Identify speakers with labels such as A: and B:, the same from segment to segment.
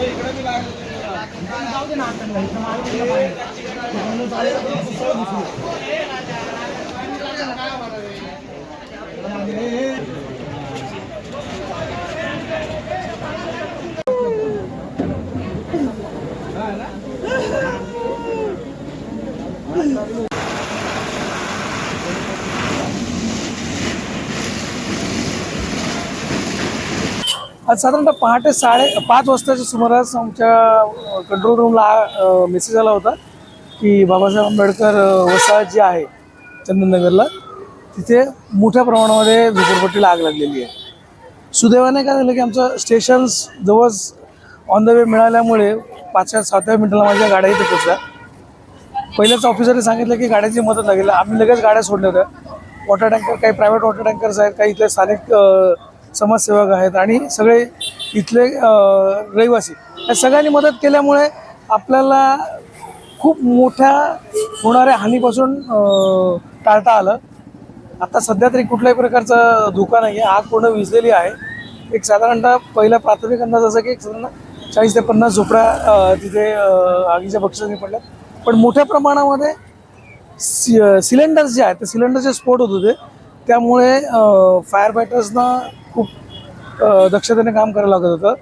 A: जाऊ दे ना आज साधारणतः पहाटे साडे पाच वाजताच्या सुमारास आमच्या कंट्रोल रूमला मेसेज आला होता की बाबासाहेब आंबेडकर वसाहत जी आहे चंदननगरला तिथे मोठ्या प्रमाणामध्ये झोपडपट्टीला आग लागलेली आहे. सुदैवाने काय झालं की आमचं स्टेशन्स जवळच ऑन द वे मिळाल्यामुळे पाचव्या सातव्या मिनिटाला माझ्या गाड्या इथे पोचल्या पहिल्याच ऑफिसरने सांगितलं की गाड्याची मदत लागेल. आम्ही लगेच गाड्या सोडल्या होत्या वॉटर टँकर काही प्रायव्हेट वॉटर टँकर्स आहेत काही इथले स्थानिक समाजसेवक आहेत आणि सगळे इथले रहिवासी. या सगळ्यांनी मदत केल्यामुळे आपल्याला खूप मोठ्या होणाऱ्या हानीपासून टाळता आलं. आता सध्या तरी कुठल्याही प्रकारचा धोका नाही आहे आग पूर्ण विझलेली आहे. एक साधारणतः पहिला प्राथमिक अंदाज असा की एक साधारण चाळीस ते पन्नास झोपड्या तिथे आगीच्या बक्षाने पडल्या पण मोठ्या प्रमाणामध्ये सि सिलेंडर्स जे आहेत ते सिलेंडरचे स्फोट होत होते. त्यामुळे फायर फायटर्सना दक्षतेने काम करायला लागत होतं.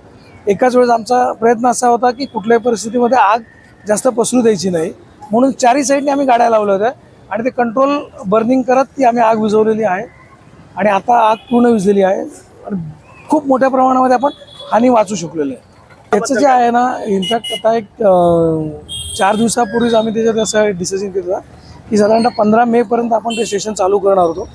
A: एकाच वेळेस आमचा प्रयत्न असा होता की कुठल्याही परिस्थितीमध्ये आग जास्त पसरू द्यायची नाही. म्हणून चारही साईडने आम्ही गाड्या लावल्या होत्या. आणि ते कंट्रोल बर्निंग करत ती आम्ही आग विझवलेली आहे. आणि आता आग पूर्ण विझलेली आहे. आणि खूप मोठ्या प्रमाणामध्ये आपण हानी वाचू शकलेलो आहे. त्याचं जे आहे ना इनफॅक्ट आता एक चार दिवसापूर्वीच आम्ही त्याच्यात असं डिसिजन केलं होतं की साधारणतः पंधरा मेपर्यंत आपण ते स्टेशन चालू करणार होतो.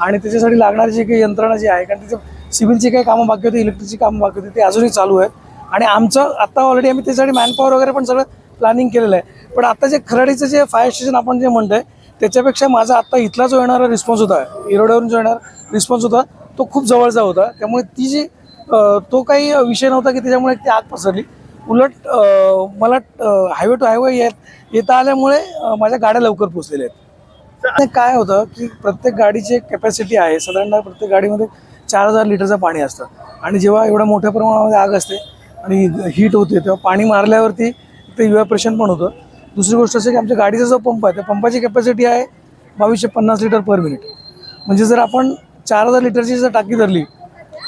A: आणि त्याच्यासाठी लागणारी जी काही यंत्रणा जी आहे कारण तिथे सिव्हिलची काही कामं बाकी होती इलेक्ट्रिकची कामं बाकी होती ते अजूनही चालू आहेत. आणि आमचं आत्ता ऑलरेडी आम्ही त्याच्यासाठी मॅनपॉवर वगैरे पण सगळं प्लॅनिंग केलेलं आहे. पण आता जे खराडीचं जे फायर स्टेशन आपण जे म्हणतोय त्याच्यापेक्षा माझा आत्ता इथला जो येणारा रिस्पॉन्स होता इरोड्यावरून जो येणारा रिस्पॉन्स होता तो खूप जवळचा होता. त्यामुळे ती जी तो काही विषय नव्हता की त्याच्यामुळे ती आग पसरली. उलट मला हायवे टू हायवे येत येता आल्यामुळे माझ्या गाड्या लवकर पोचलेल्या आहेत. काय होतं की प्रत्येक गाडीची एक कॅपॅसिटी आहे. साधारणतः प्रत्येक गाडीमध्ये चार हजार लिटरचं पाणी असतं. आणि जेव्हा एवढ्या मोठ्या प्रमाणामध्ये आग असते आणि हीट होते तेव्हा पाणी मारल्यावरती ते इव्हॅपरेशन पण होतं. दुसरी गोष्ट असं की आमच्या गाडीचा जो पंप आहे त्या पंपाची कॅपॅसिटी आहे बावीसशे पन्नास लिटर पर मिनिट म्हणजे जर आपण चार हजार लिटरची जर टाकी धरली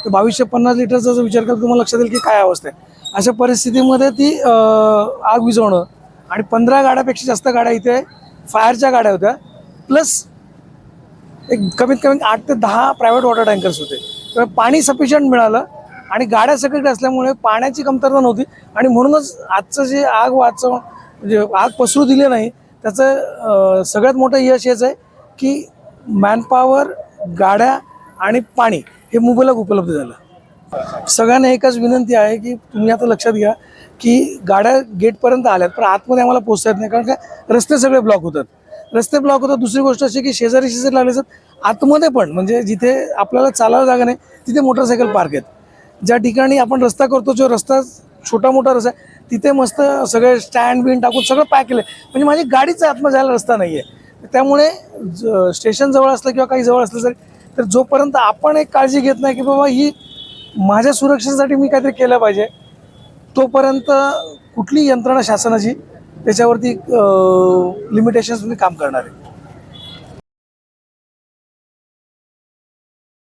A: तर बावीसशे पन्नास लिटरचा जर विचार केला तुम्हाला लक्षात येईल की काय अवस्था आहे. अशा परिस्थितीमध्ये ती आग विझवणं आणि पंधरा गाड्यापेक्षा जास्त गाड्या इथे फायरच्या गाड्या होत्या प्लस एक कमीत कमी आठ ते दहा प्रायव्हेट वॉटर टँकर्स होते. त्यामुळे पाणी सफिशियंट मिळालं आणि गाड्या सगळीकडे असल्यामुळे पाण्याची कमतरता नव्हती. आणि म्हणूनच आजचं जे आग वाचवण म्हणजे आग पसरू दिले नाही त्याचं सगळ्यात मोठं यश हेच आहे की मॅनपावर गाड्या आणि पाणी हे मुबलक उपलब्ध झालं. सगळ्यांना एकच विनंती आहे की तुम्ही आता लक्षात घ्या की गाड्या गेटपर्यंत आल्यात पण आतमध्ये आम्हाला पोचता येत नाही कारण काय रस्ते सगळे ब्लॉक होतात. रस्ते ब्लॉक होतात. दुसरी गोष्ट अशी की शेजारी शेजारी लागले असतात. आतमध्ये पण म्हणजे जिथे आपल्याला चालायला जागा नाही तिथे मोटरसायकल पार्क आहेत. ज्या ठिकाणी आपण रस्ता करतो जो रस्ता छोटा मोठा रस्ता आहे तिथे मस्त सगळे स्टँड बिन टाकून सगळं पॅक केलं म्हणजे माझी गाडीचा आतमध्ये जायला रस्ता नाही आहे त्यामुळे ज- स्टेशन जवळ असलं किंवा काही जवळ असलं तरी तर जोपर्यंत आपण एक काळजी घेत नाही की बाबा ही माझ्या सुरक्षेसाठी मी काहीतरी केलं पाहिजे तोपर्यंत कुठली यंत्रणा शासनाची त्याच्यावरती लिमिटेशन्स काम करणार आहे.